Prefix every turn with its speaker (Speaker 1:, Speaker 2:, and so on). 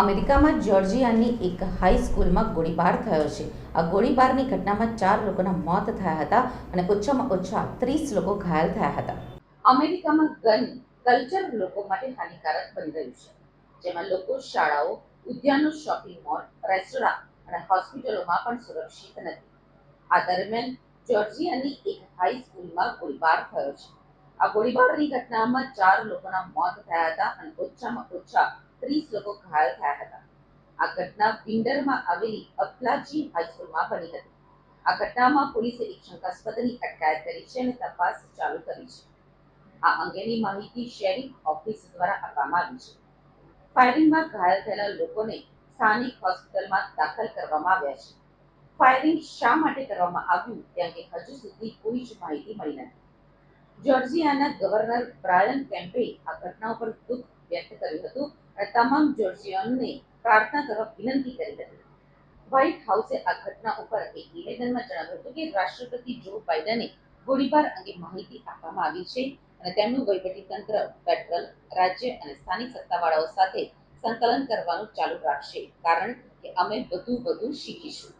Speaker 1: અમેરિકામાં જોર્જિયાની એક હાઈસ્કૂલમાં ગોળીબાર થયો છે. આ ગોળીબારની ઘટનામાં ચાર લોકોના મોત થયા હતા અને ઓછામાં ઓછા ત્રીસ લોકો ઘાયલ થયા હતા. અમેરિકામાં ગન કલ્ચર લોકો માટે હાનિકારક બની રહ્યું છે. જેમાં લોકો શાળાઓ, ઉદ્યાનો શોપિંગ મોલ રેસ્ટોરાં અને હોસ્પિટલોમાં પણ સુરક્ષિત નથી. આ દરમિયાન જોર્જિયાની એક હાઈસ્કૂલમાં ગોળીબાર થયો છે. આ ગોળીબારની ઘટનામાં ચાર લોકોના મોત થયા હતા અને ઓછામાં ઓછા ત્રીસ લોકો ઘાયલ થયા હતા. આ ઘટના પિંડરમાં આવેલી અપલાચી હાઈસ્કૂલમાં બની હતી. આ ઘટનામાં પોલીસે એક શંકાસ્પદની અટકાયત કરી છે અને તપાસ ચાલુ કરી છે. આ અંગેની માહિતી શેરિફ ઓફિસ દ્વારા આપવામાં આવી છે. ફાયરિંગમાં ઘાયલ થયેલા લોકોને સ્થાનિક હોસ્પિટલમાં દાખલ કરવામાં આવ્યા છે. ફાયરિંગ શા માટે કરવામાં આવ્યું તે અંગે હજુ સુધી કોઈ જ માહિતી મળી નથી. જોર્જિયાના ગવર્નર બ્રાયન કેમ્પે આ ઘટના ઉપર દુઃખ વ્યક્ત કર્યું હતું તમામ જોર્જિયનને પ્રાર્થના કરવા વિનંતી કરી હતી. વ્હાઇટ હાઉસે આ ઘટના ઉપર એક નિવેદનમાં જણાવ્યું હતું કે રાષ્ટ્રપતિ જો બાઇડને ગોળીબાર અંગે માહિતી આપવામાં આવી છે અને તેમનું વહીવટીતંત્ર ફેડરલ રાજ્ય અને સ્થાનિક સત્તાવાળાઓ સાથે સંકલન કરવાનું ચાલુ રાખશે. કારણ કે અમે વધુ વધુ શીખીશું.